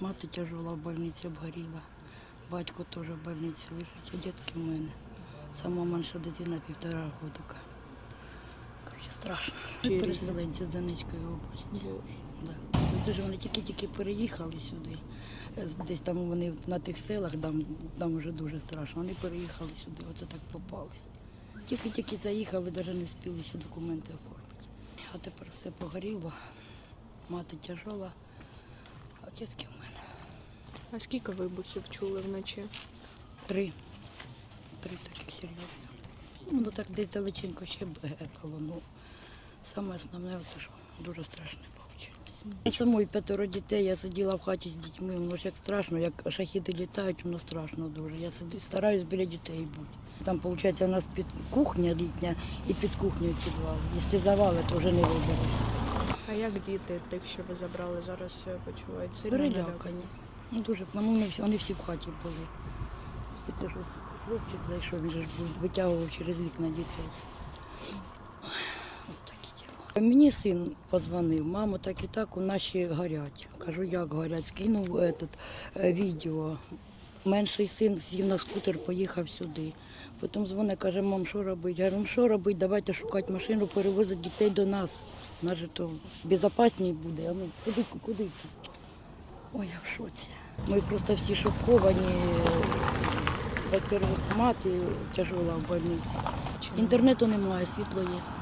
Мати тяжела в больниці обгоріла. Батько теж в больниці лежить, а дітки в мене. Сама менша дитина півтора годика. Коротше, страшно. Чи- Переселенці з Донецької області. Да. Це ж вони тільки-тільки переїхали сюди. Десь там вони на тих селах, там, там вже дуже страшно. Вони переїхали сюди, оце так попали. Тільки-тільки заїхали, навіть не встигли ще документи оформити. А тепер все погоріло. Мати тяжела, а дітки в мене. А скільки вибухів чули вночі? Три. Три таких серйозних. Ну так десь далеченько ще бегало. Ну, саме основне, це що дуже страшне вийшло. Самої п'ятеро дітей, я сиділа в хаті з дітьми, воно ж як страшно, як шахіди літають, воно страшно дуже. Я сиду, стараюсь біля дітей бути. Там, виходить, у нас під кухня літня і під кухнею підвал. Якщо завали, то вже не виберешся. А як діти, тих, що ви забрали, зараз е, почувають сильно Перелякані. Ну, дуже, ну, вони, всі, вони всі в хаті були. І це ж ось хлопчик зайшов, він же ж був, витягував через вікна дітей. Ось такі діла. Мені син позвонив, мамо, так і так у нас ще горять. Кажу, як горять, скинув этот, е, відео. Менший син сів на скутер, поїхав сюди. Потім дзвонить, каже, мам, що робити? Я говорю, ну що робити, давайте шукати машину, перевозити дітей до нас. Нас же то безпечніше буде. А ну, куди, куди? Ой, я в шоці. Ми просто всі шоковані. Во-первых, мати тяжела в больниці. Інтернету немає, світло є.